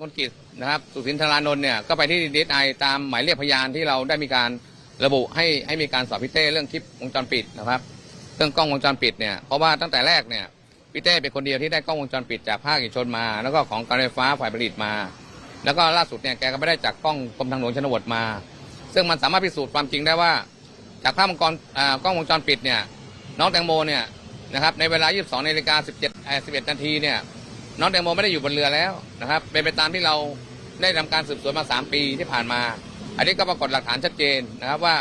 มนกิจนะครับสุสินทรานนท์เนี่ยก็ไปที่ดีไอตามหมายเรียกพยานที่เราได้มีการระบุให้ให้มีการสอบพี่เต้เรื่องคลิปวงจรปิดนะครับเรื่องกล้องวงจรปิดเนี่ยเพราะว่าตั้งแต่แรกเนี่ยพี่เต้เป็นคนเดียวที่ได้กล้องวงจรปิดจากภาคเอกชนมา แล้วก็ของการไฟฟ้าฝ่ายผลิตมา แล้วก็ล่าสุดเนี่ยแกก็ไม่ได้จากกล้องกรมทางหลวงชนบทมา ซึ่งมันสามารถพิสูจน์ความจริงได้ว่า จากภาพวงจรอ่ากล้องวงจรปิดเนี่ยน้องแตงโมเนี่ยนะครับในเวลา 22นาฬิกา17เอ่อ11นาทีเนี่ย น้องแตงโมไม่ได้อยู่บนเรือแล้วนะครับ เป็นไปตามที่เราได้ทำการสืบสวนมา 3 ปีที่ผ่านมา อันนี้ก็ปรากฏหลักฐานชัดเจนนะครับว่า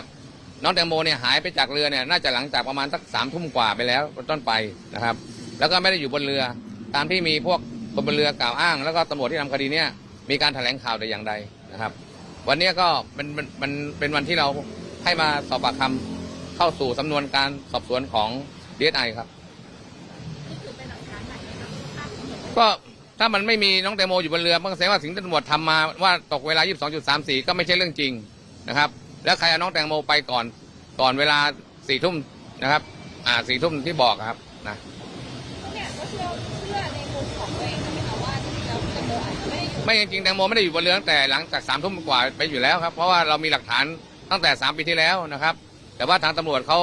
น้องแตงโมเนี่ยหายไปจากเรือเนี่ยน่าจะหลังจากประมาณสักสามทุ่มกว่าไปแล้วเป็นต้นไปนะครับ แล้วก็ไม่ได้อยู่บนเรือ ตามที่มีพวกคนบนเรือกล่าวอ้าง แล้วก็ตำรวจที่ทำคดีเนี่ยมีการแถลงข่าวแต่อย่างใดนะครับ วันนี้ก็เป็นมันมันเป็นวันที่เราให้มาสอบปากคำเข้าสู่สำนวนการสอบสวนของดีเอสไอครับ ก็ถ้ามันไม่มีน้องแตงโมอยู่บนเรือมันแสดงว่าสิ่งที่ตำรวจทำมาว่าตกเวลา 22.34 ก็ไม่ใช่เรื่องจริงนะครับ แล้วใครเอาน้องแตงโมไปก่อน ก่อนเวลาสี่ทุ่มนะครับ อ่าสี่ทุ่มที่บอกครับนะไม่จริงแตงโมไม่ได้อยู่บนเรือตั้งแต่หลังจากสามทุ่มกว่าไปอยู่แล้วครับ เพราะว่าเรามีหลักฐานตั้งแต่สามปีที่แล้วนะครับ แต่ว่าทางตำรวจเขา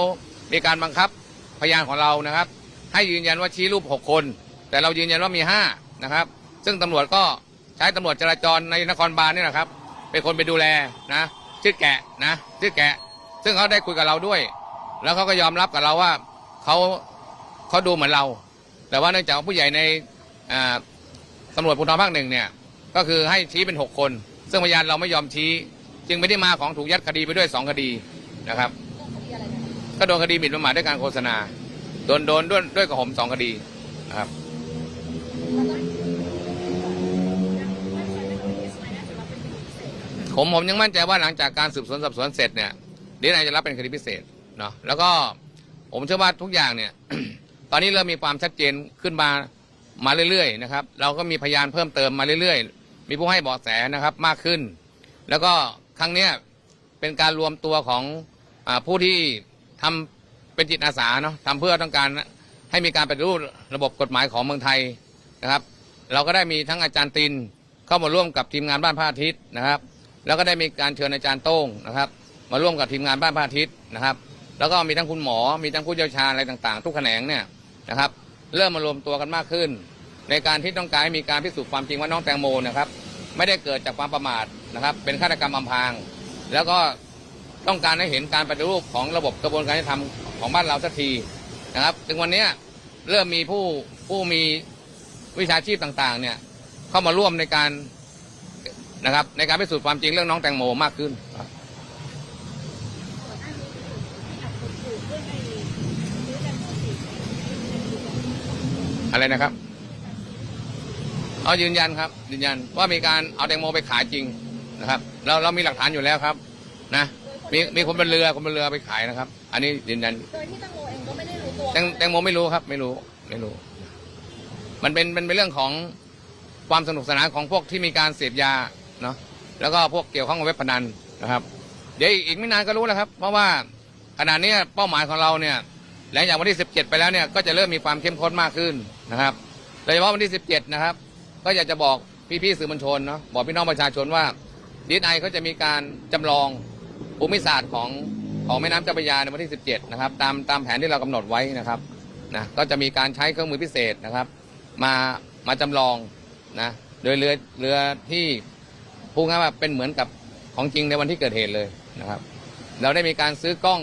มีการบังคับพยานของเรานะครับ ให้ยืนยันว่าชี้รูปหกคน แต่เรายืนยันว่ามีห้านะครับ ซึ่งตำรวจก็ใช้ตำรวจจราจรในนครบาลนี่แหละครับเป็นคนไปดูแลนะชื่อแกะนะชื่อแกะ ซึ่งเขาได้คุยกับเราด้วย แล้วเขาก็ยอมรับกับเราว่าเขาเขาดูเหมือนเรา แต่ว่าเนื่องจากผู้ใหญ่ในอ่าตำรวจภูธรภาคหนึ่งเนี่ยก็คือให้ชี้เป็นหกคน ซึ่งพยานเราไม่ยอมชี้ จึงไม่ได้มาของถูกยัดคดีไปด้วยสองคดีนะครับเรื่องคดีอะไรนะคะก็โดนคดีหมิ่นประมาทด้วยการโฆษณา โดนโดนด้วยด้วยกับผมสองคดีนะครับ ผมผมยังมั่นใจว่าหลังจากการสืบสวนสอบสวนเสร็จเนี่ยดีนายจะรับเป็นคดีพิเศษเนาะแล้วก็ผมเชื่อว่าทุกอย่างเนี่ย ตอนนี้เริ่มมีความชัดเจนขึ้นมามาเรื่อยๆนะครับ เราก็มีพยานเพิ่มเติมมาเรื่อยๆ มีผู้ให้เบาะแสนะครับมากขึ้น แล้วก็ครั้งเนี้ยเป็นการรวมตัวของอผู้ที่ทำเป็นจิตอาสาเนาะทำเพื่อต้องการให้มีการปฏิรูประบบกฎหมายของเมืองไทย นะครับ เราก็ได้มีทั้งอาจารย์ตินเข้ามาร่วมกับทีมงานบ้านพระอาทิตย์นะครับ แล้วก็ได้มีการเชิญอาจารย์โต้งนะครับ มาร่วมกับทีมงานบ้านพระอาทิตย์นะครับ แล้วก็มีทั้งคุณหมอมีทั้งผู้เชี่ยวชาญอะไรต่างๆ ทุกแขนงเนี่ยนะครับ เริ่มมารวมตัวกันมากขึ้น ในการที่ต้องการให้มีการพิสูจน์ความจริงว่าน้องแตงโมนะครับไม่ได้เกิดจากความประมาทนะครับ เป็นฆาตกรรมอำพราง แล้วก็ต้องการให้เห็นการปฏิรูปของระบบกระบวนการยุติธรรมของบ้านเราสักทีนะครับถึงวันนี้เริ่มมีผู้ผู้มี วิชาชีพต่างๆ เนี่ยเข้ามาร่วมในการนะครับ ในการพิสูจน์ความจริงเรื่องน้องแตงโมมากขึ้นครับอะไรนะครับเอายืนยันครับ ยืนยันว่ามีการเอาแตงโมไปขายจริงนะครับ เราเรามีหลักฐานอยู่แล้วครับ นะ มีมีคนบนเรือคนบนเรือไปขายนะครับ อันนี้ยืนยันโดยที่แตงโมเองก็ไม่ได้รู้ตัวแตงแตงโมไม่รู้ครับ ไม่รู้ไม่รู้ มันเป็นมันเป็นเรื่องของความสนุกสนานของพวกที่มีการเสพยาเนาะแล้วก็พวกเกี่ยวข้องกับเว็บพนันนะครับ เดี๋ยวอีกไม่นานก็รู้แล้วครับ เพราะว่าขณะนี้เป้าหมายของเราเนี่ยหลังจากวันที่ 17 ไปแล้วเนี่ยก็จะเริ่มมีความเข้มข้นมากขึ้นนะครับโดยเฉพาะวันที่ 17 นะครับ ก็อยากจะบอกพี่ๆสื่อมวลชนเนาะบอกพี่น้องประชาชนว่าดีไอเขาจะมีการจำลองภูมิศาสตร์ของของแม่น้ำเจ้าพระยาในวันที่ 17 นะครับ ตามตามแผนที่เรากำหนดไว้นะครับนะก็จะมีการใช้เครื่องมือพิเศษนะครับ มามาจำลองนะโดยเรือเรือที่พูดง่ายๆว่าเป็นเหมือนกับของจริงในวันที่เกิดเหตุเลยนะครับ เราได้มีการซื้อกล้อง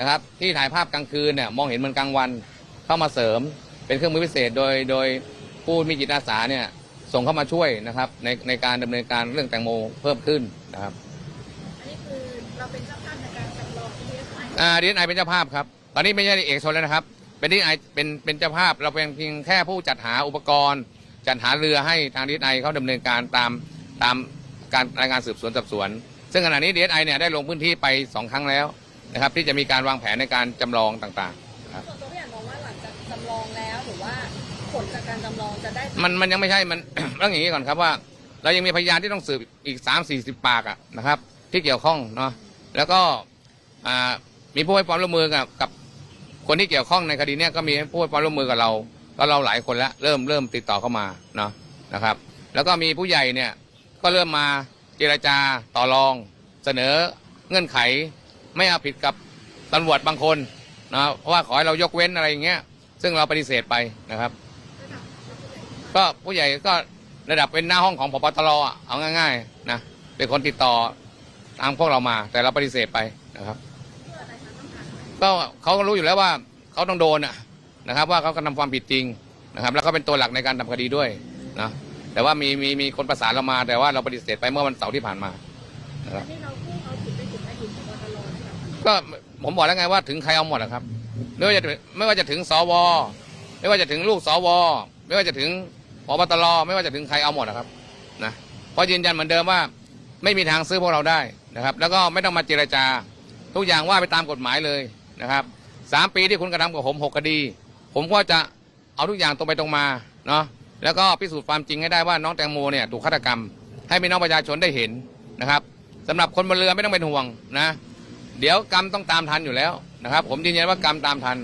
นะครับ ที่ถ่ายภาพกลางคืนเนี่ยมองเห็นเหมือนกลางวันเข้ามาเสริม เป็นเครื่องมือพิเศษโดยโดยผู้มีจิตอาสาเนี่ยส่งเข้ามาช่วยนะครับในในการดำเนินการเรื่องแตงโมเพิ่มขึ้นนะครับอันนี้คือเราเป็นเจ้าภาพในการจำลองที่ได้อ่าดีไอเป็นเจ้าภาพครับ ตอนนี้ไม่ใช่เอกชนแล้วนะครับ เป็นดีไอเป็นเป็นเจ้าภาพเราเป็นเพียงแค่ผู้จัดหาอุปกรณ์ จัดหาเรือให้ทางดีไอเขาดำเนินการตามตามการรายงานสืบสวนสอบสวน ซึ่งขณะนี้ดีไอเนี่ยได้ลงพื้นที่ไปสองครั้งแล้วนะครับ ที่จะมีการวางแผนในการจำลองต่างๆส่วนตัวพี่อ่านมองว่าหลังจากจำลองแล้วหรือว่าผลจากการจำลองจะได้มันมันยังไม่ใช่มันต้องอย่างนี้ก่อนครับว่า เรายังมีพยานที่ต้องสืบอีกสามสี่สิบปากอะนะครับ ที่เกี่ยวข้องเนาะแล้วก็อ่ามีผู้ให้ความร่วมมือกับกับ คนที่เกี่ยวข้องในคดีเนี้ยก็มีผู้ให้ความร่วมมือกับเราก็เราหลายคนแล้วเริ่มเริ่มติดต่อเข้ามาเนาะนะครับ แล้วก็มีผู้ใหญ่เนี่ยก็เริ่มมาเจรจาต่อรอง เสนอเงื่อนไขไม่เอาผิดกับตำรวจบางคนนะเพราะว่าขอให้เรายกเว้นอะไรอย่างเงี้ย ซึ่งเราปฏิเสธไปนะครับ ก็ผู้ใหญ่ก็ระดับเป็นหน้าห้องของพบตรเอาง่ายๆนะเป็นคนติดต่อตามพวกเรามา แต่เราปฏิเสธไปนะครับ ก็เขาก็รู้อยู่แล้วว่าเขาต้องโดนนะครับ ว่าเขากระทำความผิดจริงนะครับ แล้วก็เป็นตัวหลักในการทำคดีด้วยนะแต่ว่ามีมีมีคนประสานเรามา แต่ว่าเราปฏิเสธไปเมื่อวันเสาร์ที่ผ่านมานะครับก็ผมบอกแล้วไงว่าถึงใครเอาหมดอะครับไม่ว่าจะไม่ว่าจะถึงสวไม่ว่าจะถึงลูกสวไม่ว่าจะถึงพบตรไม่ว่าจะถึงใครเอาหมดนะครับนะเพราะยืนยันเหมือนเดิมว่าไม่มีทางซื้อพวกเราได้นะครับ แล้วก็ไม่ต้องมาเจรจา ทุกอย่างว่าไปตามกฎหมายเลย นะครับสามปีที่คุณกระทำกับผมหกคดี ผมก็จะเอาทุกอย่างตรงไปตรงมาเนาะแล้วก็พิสูจน์ความจริงให้ได้ว่าน้องแตงโมเนี่ยถูกฆาตกรรม ให้พี่น้องประชาชนได้เห็นนะครับสำหรับคนบนเรือไม่ต้องเป็นห่วงนะ เดี๋ยวกรรมต้องตามทันอยู่แล้วนะครับ ผมยืนยันว่ากรรมตามทัน